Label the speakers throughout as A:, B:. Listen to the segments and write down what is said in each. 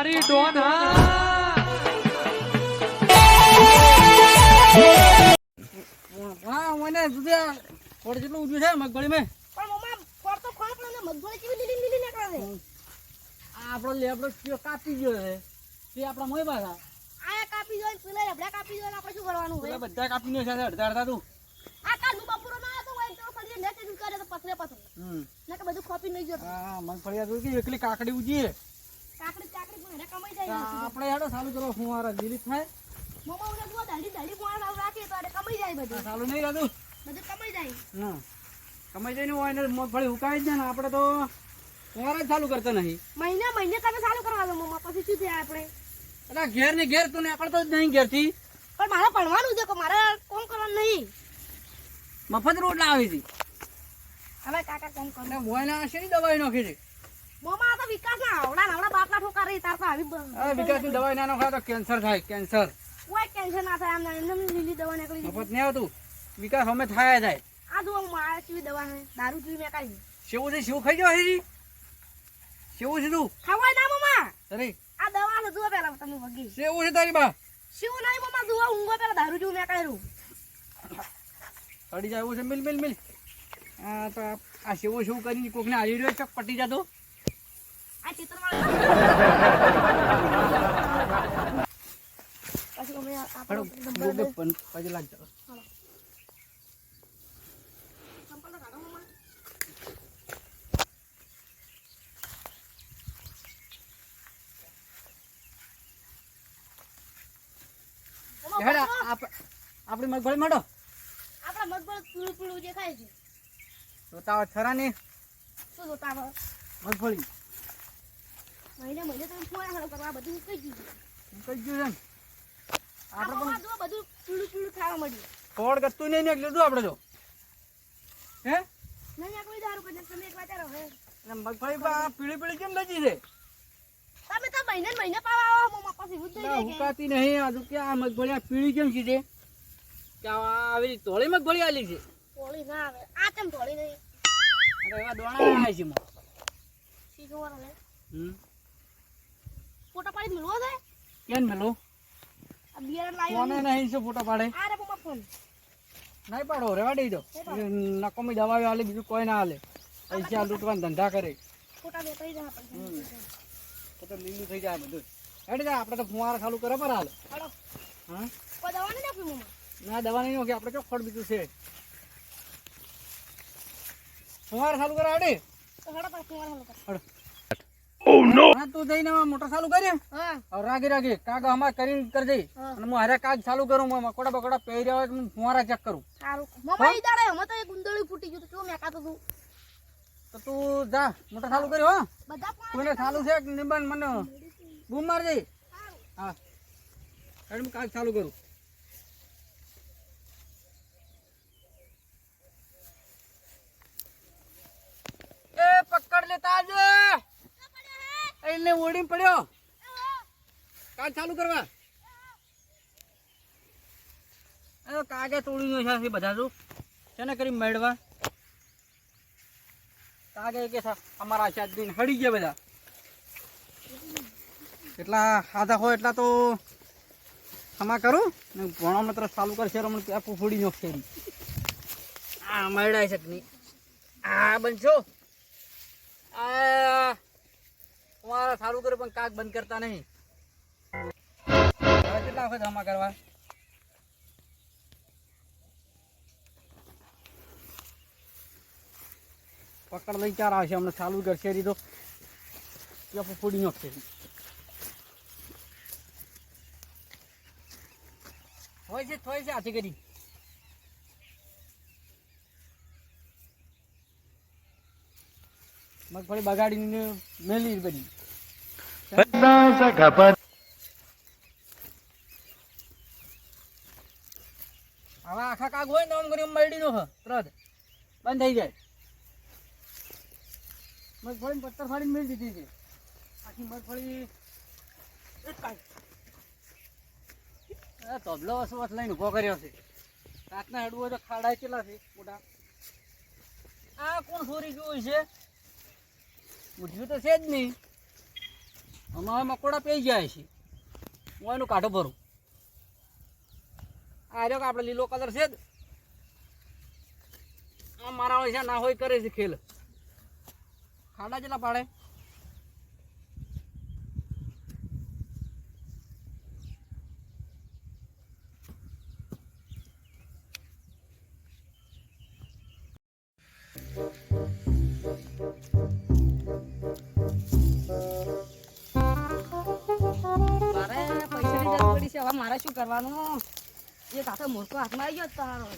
A: મારી ડોન
B: મને જેટલું છે મગફળી મેં
C: પણ મમ્મા ફોડ તો ખોળ પણ મગફળી કેવી લીલી લીલી નીકળે છે
B: આપણો લેબડો કયો કાપી ગયો છે તે આપણા મોય પાછા
C: આ કાપી ને પેલા રબડા કાપી ને આપણે શું કરવાનું
B: પેલા બધા કાપી ને છે અડધા અડધા તું
C: આ કાલનું બપોરો ના હતો હોય તો ફરી નેટ કરે તો પથરે પથરે
B: હમ
C: કે બધું ખોપી નઈ ગયો
B: હા મગફળી આ તું કે એકલી કાકડી ઉજી છે
C: કાકડી કાકડી પણ કમાઈ જાય
B: આપણે હેડો ચાલુ કરો આરા લીલી થાય.
C: મમ્મા ઉને જુઓ દાડી દાડી પોણા રાખીએ તો એને કમાઈ જાય બધું.
B: સાલું નહીં રહેતું.
C: બધું કમાઈ જાય.
B: હા. કમાઈ ને હોય ને મગફળી ઉકાઈ જ જાય ને આપણે તો ફુવારા જ ચાલુ કરતા નહીં.
C: મહિને મહિને તમે ચાલુ કરવા દો મમ્મા પછી શું થાય આપણે?
B: એટલે ઘેર ને ઘેર તું નીકળતો જ નહીં ઘેરથી.
C: પણ મારે ભણવાનું છે કે મારે કોમ કરવાનું નહીં?
B: મફત રોટલા આવી હતી.
C: હવે કાકા કોમ કરો.
B: મોયના શેની દવાઈ નાખી છે?
C: મમ્મા તો વિકાસ ના આવડા આવડા બાટલા ઠોકા રહી તાર તો આવી
B: દવાઈ ના નાખો તો કેન્સર થાય કેન્સર
C: કોઈ ટેન્શન ના થાય એમને એમને લીલી દવા નીકળી
B: મફત નહીં આવતું. વિકાસ અમે થાય જાય.
C: આ જુઓ મારા કેવી દવા છે દારૂ પીવી મેં કાઢી.
B: શેવું છે શેવું ખાઈ ગયો હેરી શેવું છે તું?
C: ખવાય ના મમા.
B: અરે.
C: આ દવા જુઓ પેલા તમે વગી.
B: શેવું છે તારી બા.
C: નહીં જુઓ ઊંઘો પેલા દારૂ જેવું મેં કાઢ્યું.
B: અડી જાય એવું છે મિલ મિલ મિલ. આ તો આ- શેવું શેવું કરીને કોકને આવી રહ્યો છે પટી જતો?
C: આ ચિત્ર પછી અમે આપણો
B: પણ પછી લાગ મગફળી મળો
C: આપણા મગફળી પીળું પીળું જે ખાય છે.
B: જોતા છરા ને
C: શું જોતા મગભળી
B: મગફળી.
C: મહિને મહિને તમે ફોન હાલો કરવા? બધું કઈ ગયું.
B: કઈ ગયું આપણે
C: મમ્મા જુઓ બધું પીળું પીળું ખાવા મળ્યું.
B: ફોડ ગતું નહીં ને લીધું આપણે તો હે?
C: નહીં આ કોઈ દારૂ કરીને તમે એક વાચારો હવે
B: મગફળી પીળી પીળી કેમ લજી છે?
C: તમે તો મહિને મહિને પાવા આવો મમ્મા હું જ કે
B: હુકાતી નહીં. કે આ મગફળી પીળી કેમ છે કે આવી તોળી મગફળી આલી છે?
C: ટોળી ના આવે. આ કેમ ટોળી નહીં?
B: અને એવા દોણા આવે છે હમ?
C: ફોટો પાડી મળવો છે?
B: કેન મળો?
C: આ બિયારણ લાવ્યો
B: કોને નહીં. છે ફોટો પાડે?
C: આ રે મમ્મા ફોન.
B: નહીં પાડો રેવા દઈ દો નકોમી દવાઓ આલે બીજું કોઈ ના આલે. પૈસા લૂંટવાના ધંધા કરે.
C: ફોટા દેખાઈ જાય પૈસા
B: તો લીલું થઈ જાય બધું. હેડ જા આપણે તો ફુવાર ચાલુ કરે પર હાલ. હા?
C: કોઈ દવા નહીં આપી મમ્મા?
B: ના દવા નહીં કે આપણે ચોખ્ખડ બીજું છે? ફુવાર ખાલું કરે હેડે.
C: પાછું ફોન હાલો કર
B: હેડ. હા તું જઈને મોટર ચાલુ કરી. રાગી રાગી કાગ અમાર કરીને કરજે. અને હું હારે કાગ ચાલુ કરું હું મકોડા બકોડા પહેર્યા હોય તો હું ફુવારા ચેક કરું.
C: સારું. મમ્મા ઈ દાડે હમણાં તો એક ગુંદળી ફૂટી ગયું તો કેવું કાતો તું?
B: તો તું જા મોટર ચાલુ કરી હો.
C: બધા
B: કોઈને ચાલુ છે નિબન મને બૂમ મારજે હા. હેડ કાગ ચાલુ કરું. એ પકડ લેતા આવજો એને ઓડી પડ્યો. કાગ ચાલુ કરવા. કાગે તોડી છે બધા શું છે કરી મેળવા? કાગે કે અમારા આશા દિન હડી ગયા બધા. એટલા સાદા હોય એટલા તો ક્ષમા કરું. ને ભણવા માત્ર ચાલુ કરશે રમણ ત્યાં આપું ફોડી નાખશે આ મળાય છે આ બનશો? આ તમારા સારું કરે પણ કાક બંધ કરતા નહીં. કેટલા વખત જમા કરવા? પકડ લઈ ચાર આવશે, હમણાં ચાલુ કરશે રીતો આપું ફોડી નાખશે હોય છે. થોય છે હાથે કરી. મગફળી બગાડીને મેલી બધી. હવે આખા કાગ હોય ને આમ કરી મરડી નો તરત બંધ થઈ જાય. મગફળી પત્તર ફાડીને મેળી દીધી છે. આખી મગફળી એક આ તબલો વસવાસ લઈને ઊભો કર્યો છે. રાતના હેડવું હોય તો ખાડા કેટલા છે, મોટા? આ કોણ ચોરી ગયું છે? બુદ્ધિયું તો છે જ નહીં. અમારે મકોડા પી જાય છે. હું એનું કાઢો ભરું. આ રહ્યો કે આપણે લીલો કલર છે જ. આ મારા હોય છે, ના હોય કરે છે ખેલ. ખાડા જેટલા પાડે.
A: હવે મારે શું કરવાનું? એક હાથે મોટો હાથમાં આવી ગયો તારો.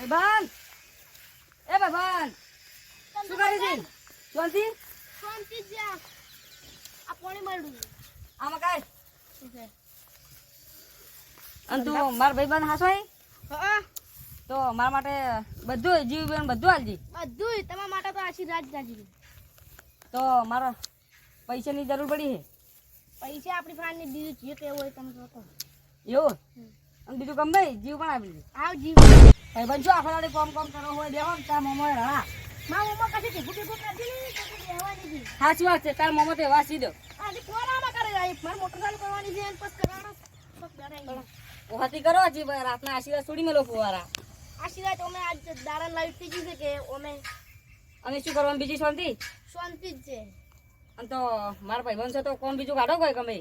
A: એ એ ભાન શું કરે છે? શાંતિ?
C: શાંતિ જા. આ પાણી મળ્યું
A: આમાં
C: કાય
A: અને તું મારા ભાઈ હાસો હે?
C: હા.
A: તો મારા માટે બધું જીવ બેન બધું હાલજી
C: બધું તમારા માટે તો આશીર્વાદ જાજી
A: તો મારા પૈસાની જરૂર પડી છે?
C: પૈસા આપણી ફ્રેન્ડની બીજું જે કેવું હોય તમે કહો.
A: એવું?
C: હમ.
A: અને બીજું ગમે જીવ પણ આપી દીધું.
C: આવ જીવ.
A: ભાઈ બન શું આખો કોમ કોમ કરો હોય ને તાર મોમો રણા
C: મારા મમ્મા કશે તું બેહવાની હતી
A: સાચી વાત છે તાર મોમો તો એવા સીધો
C: આજે કોરામાં કરે મારે મોટર ચાલુ કરવાની છે કરવાનો. બસ બેઠા
A: ઓહાતી કરો હજી ભાઈ રાતના આશીર્વાદ છોડી મેલો ફુવારા.
C: આશીર્વાદ અમે આજ દાડા લાઈટ થઈ ગયું છે કે અમે
A: અને શું કરવાનું બીજી શાંતિ?
C: શાંતિ જ છે.
A: અને તો મારા ભાઈ બનશે તો કોણ બીજું કાઢો કોઈ ગમે?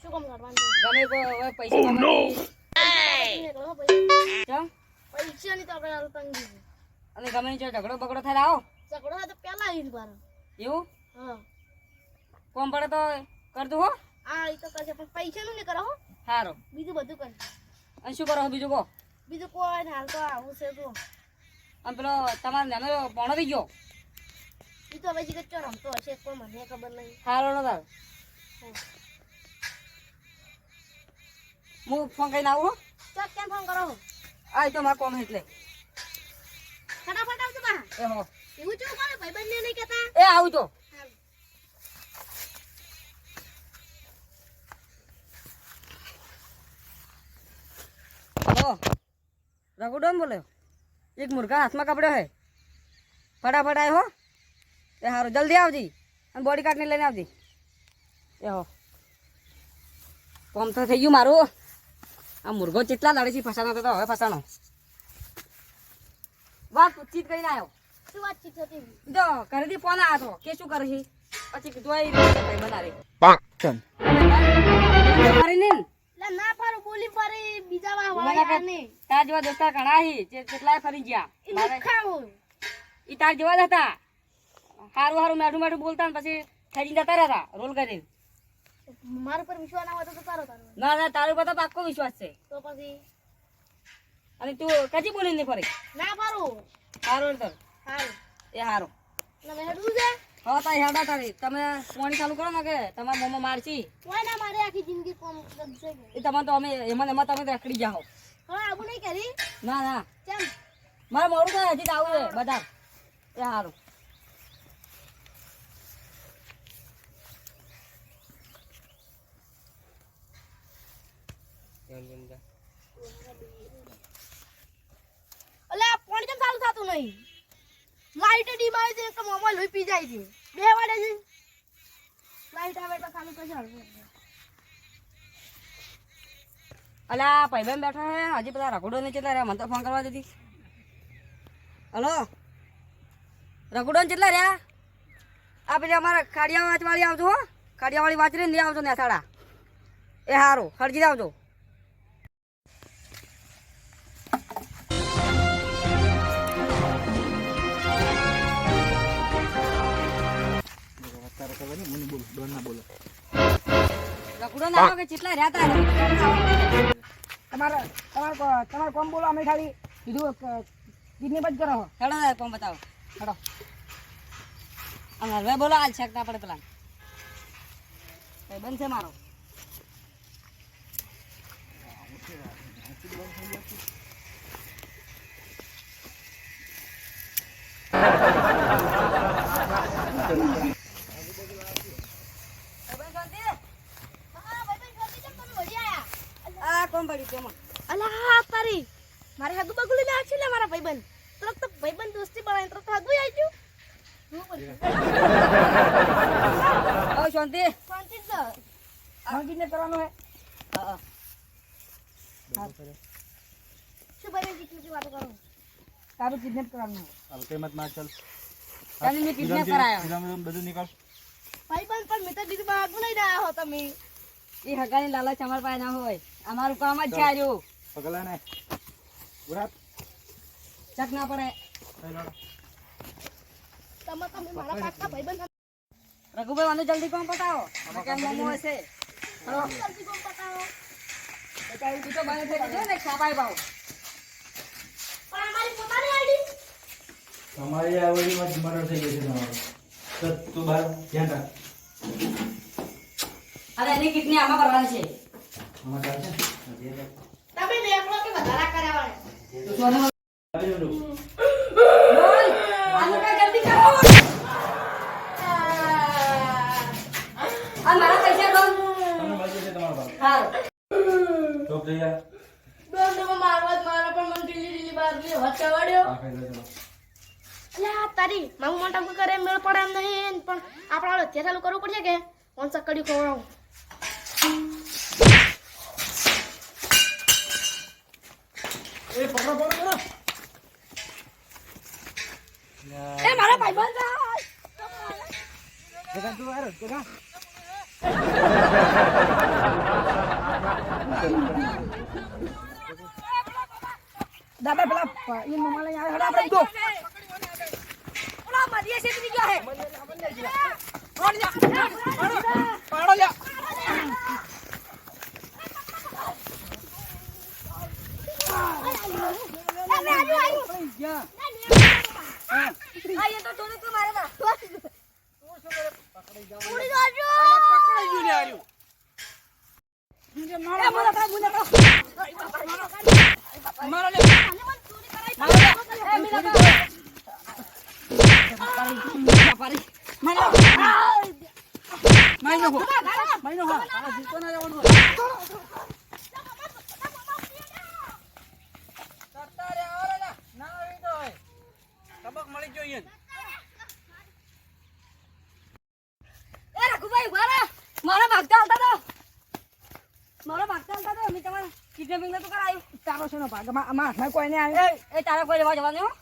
C: શું કામ કરવાનું
A: ગમે કોઈ હવે પૈસા કમાતી
C: પૈસા ની તો આપણે
A: અને ગમે જો ઝઘડો બગડો થાય આવો.
C: ઝઘડો થાય તો પેલા આવી બાર
A: એવું?
C: હા.
A: કોમ પડે તો કર દઉં હો.
C: હા એ તો કરશે પણ પૈસાનું ને કરો હો.
A: સારો
C: બીજું બધું કરશે.
A: અને શું કરો છો બીજું કો
C: બીજું કોઈ ને હાલ તો આવું છે તો.
A: અને પેલો તમારો નાનો પોણો થઈ ગયો?
C: એ તો જે કચ્ચો રમતો હશે મને ખબર નહીં.
A: સારો નો તાર. હું ફોન કરીને આવું
C: ચાલ કેમ ફોન કરો
A: આ તો મારા કોમ એટલે.
C: ફટાફટ આવજો બા.
A: એ હો
C: એવું ચેવું કરે ભાઈબંધને નહીં કહેતા?
A: એ આવજો તો.
C: હાલ.
A: રઘુડોન બોલ્યો એક મુર્ગા હાથમાં કપડ્યો હે. ફટાફટ આવ્યો હો. એ સારું જલ્દી આવજી. અને બોડી કાર્ડને લઈને આવજી. એ હો. કોમ તો થઈ ગયું મારું. આ મુરઘો કેટલા દાડે છે ફસાનો તો હવે ફસાનો વાત પૂછી કઈ ના આવ્યો
C: શું વાતચીત હતી?
A: જો ઘરેથી ફોન આવ્યો હતો કે શું કરે છે? પછી કીધું આ રીતે ભાઈ મારી નહીં
C: ના. પાડું બોલી ફરી બીજા વા વાળા ને.
A: તાર જેવા દોસ્તાર ઘણા હી જે કેટલાય ફરી ગયા.
C: લુખ્ખા હોય.
A: ઈ તાર જેવા હતા. હારું હારું મેઠું મેઠું બોલતા ને પછી થઈ જતા રહ્યા રોલ કરીને
C: મારા પર વિશ્વાસ ના હોય તો તારો તારો
A: ના ના તારું પર તો પાક્કો વિશ્વાસ છે.
C: તો પછી?
A: અને તું કજી બોલી નહીં ફરી?
C: ના પાડું
A: હારું તો
C: હારું.
A: એ હારું.
C: તમે હેડું છે?
A: હા તારી હેડા તારી. તમે પાણી ચાલુ કરો ને કે તમારા મોમાં મારશી
C: કોઈ ના મારે આખી જિંદગી કોમ કરશે
A: એ તમારે તો અમે એમાં એમાં તમે રખડી જાઓ.
C: હા આવું નહીં કરી.
A: ના ના.
C: કેમ
A: મારે મોડું થાય હજી આવું છે બધા એ હારું.
C: અલે, આ પાણી કેમ ચાલુ થતું નહીં. લાઈટ ડીમ આવે છે કે મોમાં લોહી જાય બે વાડે છે. લાઈટ આવે તો.
A: અલા ભાઈબંધ બેઠા હે હજી પેલા રઘુડો ને કેટલા રહ્યા, મને ફોન કરવા દીધી. હલો? રઘુડો ને કેટલા રહ્યા? આ પેલી અમારે ખાડિયા વાંચવાળી આવજો, હો. ખાડિયાવાળી વાંચીને લઈ આવજો ને સાડા એ સારું હરજી આવજો રઘુડો ના આવો કે કેટલા રહેતા તા
B: તમારે તમારે તમારે કોમ બોલો અમે ખાલી કીધું કિડની જ કરો.
A: હેડો ના કોમ બતાવો. હેડો. હવે બોલો હાલ છે ના પડે પેલા. બંધ છે મારો.
C: હા ભાઈ ભાઈ જલ્દી જમ તમે વળી આયા
A: તેમાં
C: અલા હા તારી. મારે હગુ બગુ લઈને છે લે મારા ભાઈબંધ. તરત તો ભાઈબંધ દોસ્તી બનાવીને તરત હગુ આવી ગયું.
A: શાંતિ.
C: શાંતિ
A: કરવાનું હે. હા
C: શું ભાઈ કેટલી વાતો કરું.
A: તારું કિડનેપ કરવાનું હે.
B: કઈ મત માર ચાલ.
A: તને મેં કિડનેપ કરાયો.
B: વિરામ બધું નીકળ.
C: ભાઈ બંધ પણ મેં તો દીદી માં આગળ લઈને આવ્યા હો તમે.
A: એ હગાની લાલચ અમાર પાસે ના હોય. અમારું કામ જ છે
B: પગલા ને ઉરાત
A: ચક ના પડે
C: તમે તમે મારા પાકા ભાઈ બંધ
A: રઘુભાઈ મને જલ્દી કામ પતાવો? કેમ મોમો હશે? હલો.
C: જલ્દી કોમ પતાવો?
A: બેટા તું તો બને થઈ ગયો ને છાપાઈ ભાવ
C: પણ અમારી પોતાની આઈડી?
B: તમારી આવડીમાં જ મર્ડર થઈ ગયું છે તમારું. તો તું બહાર ધ્યાન રાખ.
A: અરે એની કિડની આમાં ભરવાની છે.
C: તમે નેકળો કે વધારા
B: છું.
A: બોલ આનું કઈ જલ્દી કરો આ મારા પૈસા દો
B: તમને મળી જશે તમારો ભાગ આ
C: આ તારી મારું મોટા કરે મેળ પડે એમ નહીં પણ આપણે કરવું પડશે કે કોણ સકડી
B: એ પકડો પકડો પકડો.
C: એ મારા ભાઈબંધ
B: જગા તું આરો જગા.
A: દાદા પેલા ઈ મમ્મા લઈ આવે હડા આપણે દો ઓલા મરીએ છે તું ગયો હે
B: પાડો જા
A: આ એ તો તોને તું મારે ના
C: ઉડી જાજો
A: એ બોલા કા મુને કા મારો લે એ મીના કા પારી મારો માઈ નો માઈ નો હા આ જીતો ના જવાનું કરતા રે આવો રે ના આવી તો
B: તબક મળી ગયો અહીંયા
A: એ રઘુભાઈ મારા મારા ભાગતા હતા તો મારા ભાગતા હતા તો અમે તમારા કિડનેપિંગ તો કરાયું તારો છે ભાગ મારા હાથમાં કોઈ નહીં આવ્યું. એ તારા કોઈ લેવા જવાનું?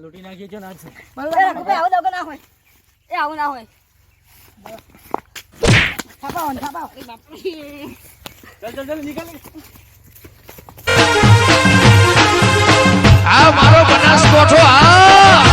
B: લૂંટી નાખીએ. છે ને
A: આવું ના હોય. એ આવું ના હોય. છાપાવો છાપાવો
B: ચાલ ચાલ ચાલ નીકળ.